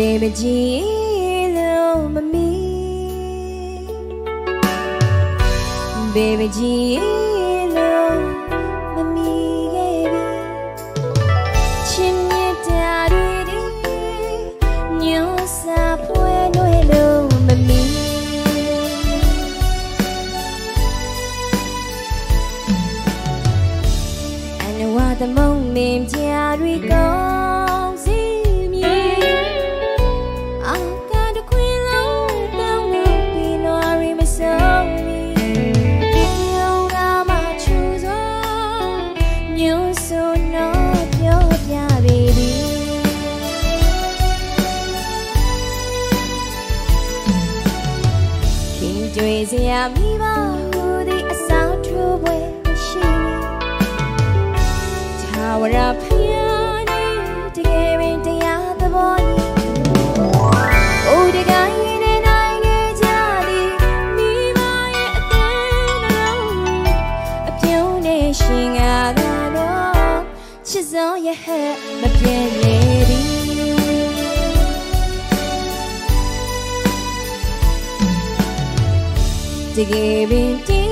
ဘေမကြီးလို့မမီဘေမကြီးလို့မမီခဲ့ပြီချင်းမြတ်တာတွေဒီညောစာဖွဲလွယ်လို့မမီအနဝသမုံမင်းပြာတွေကော တွေ့စရာမိပါဟူသည်အဆောင်ထူပွဲရှိထာဝရဖျားနေတကယ်ရင်တရားသဘောကြီးအိုတကိုင်းနဲ့နိုင်ခဲ့ကြသည်မိမရဲ့အသက်နှလုံးအပြုံးနဲ့ရှင်ကားသာတော့ချစ်စောရဲ့ဟဲ့မပြည့် လေသည်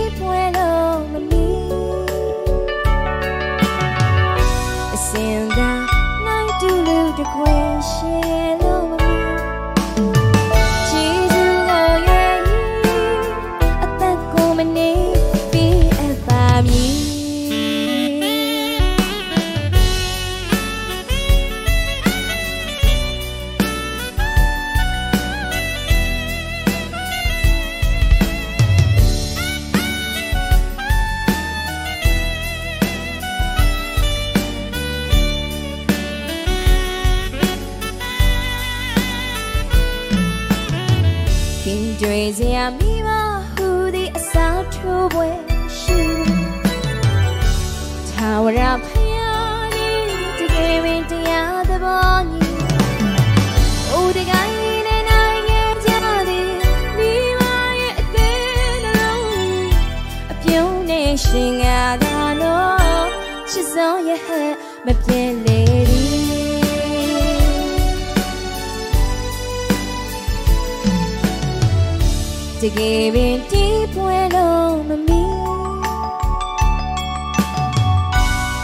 တွေ့စရာမိပါဟူသည်အစားထိုးပွဲရှိထာဝရဖျားနေတကယ်ရင်တရားသဘောညီအိုတကိုင်းနဲ့နိုင်ခဲ့ကြသည်မိမရဲ့အသေးနှလုံးအပြုံးနဲ့ရှင်ကားသာတော့ချစ်စောရဲ့ဟဲ့မပြည့်လေ တကယ်ပင်ဒီပွဲလုံးမမီ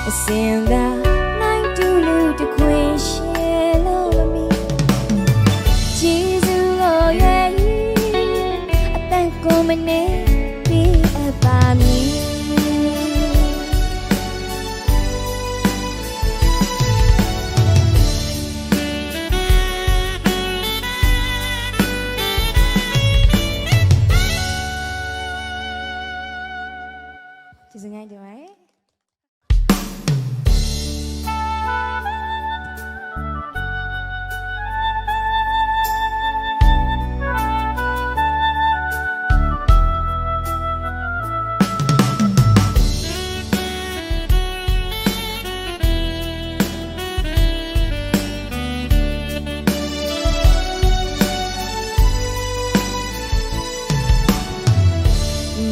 အစင်သာ ကျေးဇူးများတင်ပါတယ်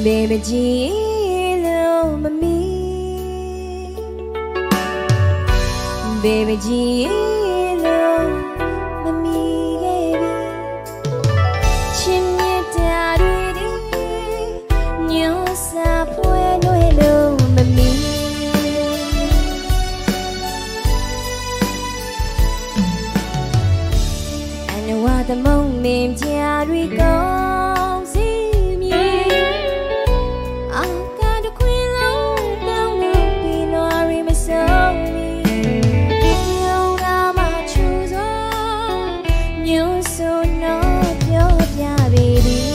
Baby ကြီး Baby ကြီး ဆိုတော့ပြောပြပေသည်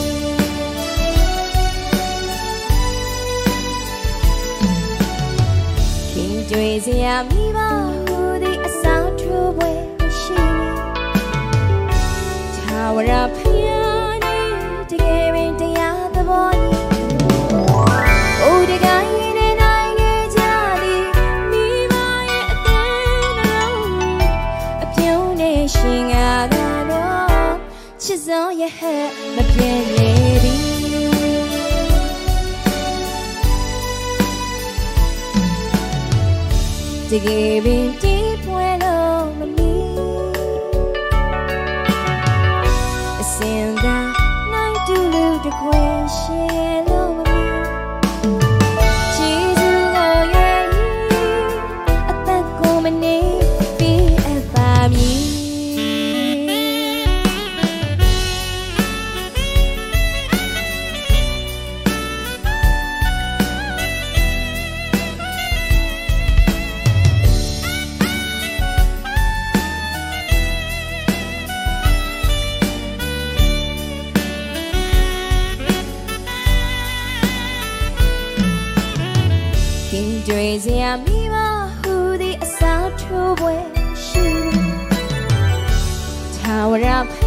ခင်တွေ့စရာမိပါ မပြည့်လေသည်တကယ်ပင် ခင်တွေစရာမိမဟူသည်အစားထိုးပွဲရှိထာဝရဖ